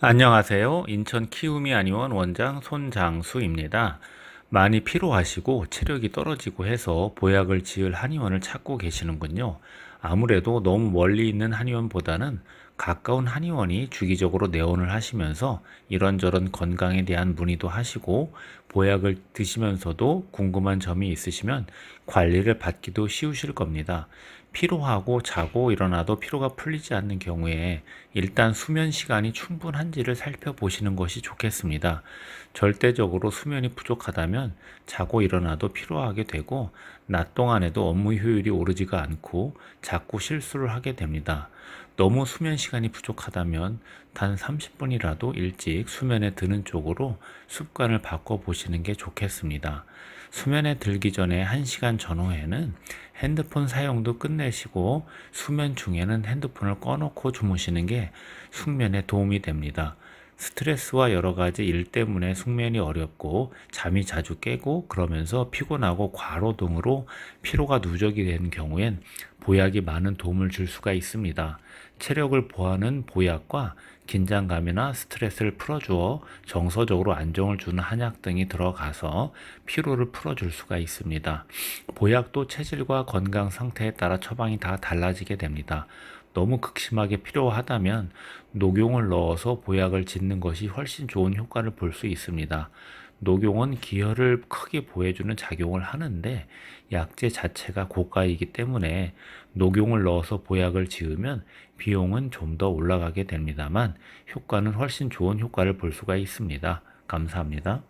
안녕하세요. 인천 키우미 한의원 원장 손장수입니다. 많이 피로하시고 체력이 떨어지고 해서 보약을 지을 한의원을 찾고 계시는군요. 아무래도 너무 멀리 있는 한의원보다는 가까운 한의원이 주기적으로 내원을 하시면서 이런저런 건강에 대한 문의도 하시고 보약을 드시면서도 궁금한 점이 있으시면 관리를 받기도 쉬우실 겁니다. 피로하고 자고 일어나도 피로가 풀리지 않는 경우에 일단 수면 시간이 충분한지를 살펴보시는 것이 좋겠습니다. 절대적으로 수면이 부족하다면 자고 일어나도 피로하게 되고 낮 동안에도 업무 효율이 오르지가 않고 자꾸 실수를 하게 됩니다. 너무 수면 시간이 부족하다면 단 30분이라도 일찍 수면에 드는 쪽으로 습관을 바꿔 보시는 게 좋겠습니다. 수면에 들기 전에 1시간 전후에는 핸드폰 사용도 끝내시고 수면 중에는 핸드폰을 꺼놓고 주무시는 게 숙면에 도움이 됩니다. 스트레스와 여러 가지 일 때문에 숙면이 어렵고 잠이 자주 깨고 그러면서 피곤하고 과로 등으로 피로가 누적이 되는 경우엔 보약이 많은 도움을 줄 수가 있습니다. 체력을 보하는 보약과 긴장감이나 스트레스를 풀어주어 정서적으로 안정을 주는 한약 등이 들어가서 피로를 풀어줄 수가 있습니다. 보약도 체질과 건강 상태에 따라 처방이 다 달라지게 됩니다. 너무 극심하게 필요하다면 녹용을 넣어서 보약을 짓는 것이 훨씬 좋은 효과를 볼 수 있습니다. 녹용은 기혈을 크게 보해주는 작용을 하는데 약재 자체가 고가이기 때문에 녹용을 넣어서 보약을 지으면 비용은 좀 더 올라가게 됩니다만 효과는 훨씬 좋은 효과를 볼 수가 있습니다. 감사합니다.